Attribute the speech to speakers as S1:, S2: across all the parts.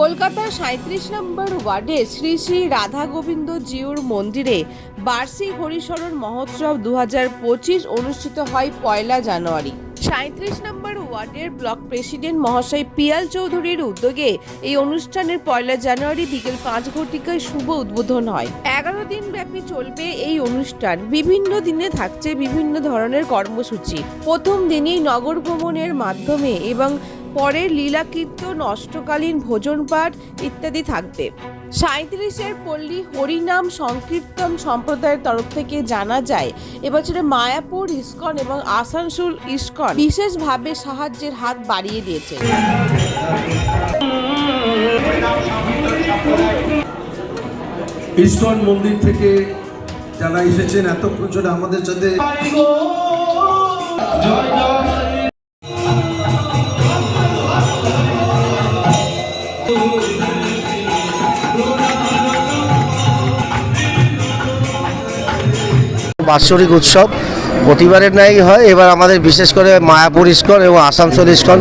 S1: কলকাতার সাঁত্রিশ নম্বর ওয়ার্ডে শ্রী শ্রী রাধা গোবিন্দ জিউর মন্দিরে বার্ষিক হরিশরণ মহোৎসব দু অনুষ্ঠিত হয় পয়লা জানুয়ারি। সাঁত্রিশ নম্বর ওয়ার্ডের ব্লক প্রেসিডেন্ট মহাশয় পিয়াল চৌধুরীর উদ্যোগে এই অনুষ্ঠানের পয়লা জানুয়ারি বিকেল পাঁচ ঘটিকায় শুভ উদ্বোধন হয়। এগারো দিন ব্যাপী চলবে এই অনুষ্ঠান। বিভিন্ন দিনে থাকছে বিভিন্ন ধরনের কর্মসূচি। প্রথম দিনেই নগর ভ্রমণের মাধ্যমে এবং পরের লীলা কীর্তন অষ্টকালীন ভোজন পাঠ ইত্যাদি থাকবে। সাঁত্রিশের পল্লী হরিনাম সংকীর্তন সম্প্রদায়ের তরফ থেকে জানা যায় এবছরে মায়াপুর ইস্কন এবং আসানসোল ইস্কন বিশেষভাবে সাহায্যের হাত বাড়িয়ে দিয়েছে।
S2: ইস্কন মন্দির থেকে যারা এসেছেন এতক্ষণ ধরে আমাদের সাথে
S3: বাৎসরিক উৎসব। প্রতিবারের ন্যায় হয়। এবার আমাদের বিশেষ করে মায়াপুর ইস্কন এবং আসানসোল ইস্কন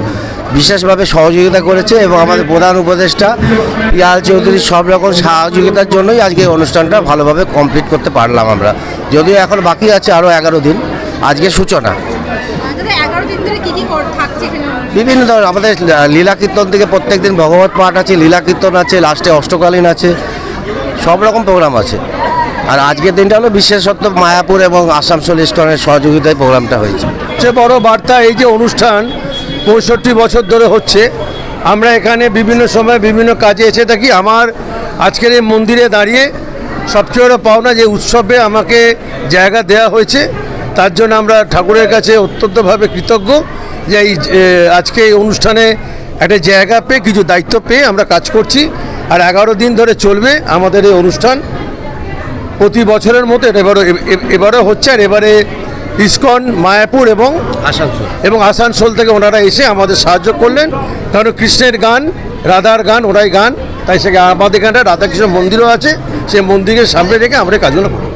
S3: বিশেষভাবে সহযোগিতা করেছে এবং আমাদের প্রধান উপদেষ্টা পিয়াল চৌধুরীর সব রকম সহযোগিতার জন্যই আজকে অনুষ্ঠানটা ভালোভাবে কমপ্লিট করতে পারলাম আমরা। যদিও এখন বাকি আছে আরও এগারো দিন। আজকে সূচনা।
S4: এখানে?
S3: বিভিন্ন ধরনের আমাদের লীলা কীর্তন থেকে প্রত্যেক দিন ভগবত পাঠ আছে লীলা কীর্তন আছে লাস্টে অষ্টকালীন আছে সব রকম প্রোগ্রাম আছে। আর আজকের দিনটা হলো বিশেষত্ব মায়াপুর এবং আসানসোল ইস্কনের সহযোগিতায় প্রোগ্রামটা হয়েছে।
S5: সবচেয়ে বড় বার্তা এই যে অনুষ্ঠান পঁয়ষট্টি বছর ধরে হচ্ছে, আমরা এখানে বিভিন্ন সময় বিভিন্ন কাজে এসে থাকি। আমার আজকের এই মন্দিরে দাঁড়িয়ে সবচেয়ে বড় পাওনা যে উৎসবে আমাকে জায়গা দেওয়া হয়েছে, তার জন্য আমরা ঠাকুরের কাছে অত্যন্তভাবে কৃতজ্ঞ যে এই আজকে এই অনুষ্ঠানে একটা জায়গা পেয়ে, কিছু দায়িত্ব পেয়ে আমরা কাজ করছি। আর এগারো দিন ধরে চলবে আমাদের এই অনুষ্ঠান। প্রতি বছরের মতো এটা এবারও এবারে হচ্ছে আর এবারে ইস্কন মায়াপুর এবং
S3: আসানসোল।
S5: এবং আসানসোল থেকে ওনারা এসে আমাদের সাহায্য করলেন। কারণ কৃষ্ণের গান রাধার গান ওরাই গান। তাই সে আমাদের এখানটা রাধাকৃষ্ণ মন্দিরও আছে সে মন্দিরের সামনে রেখে আমরা কাজগুলো করি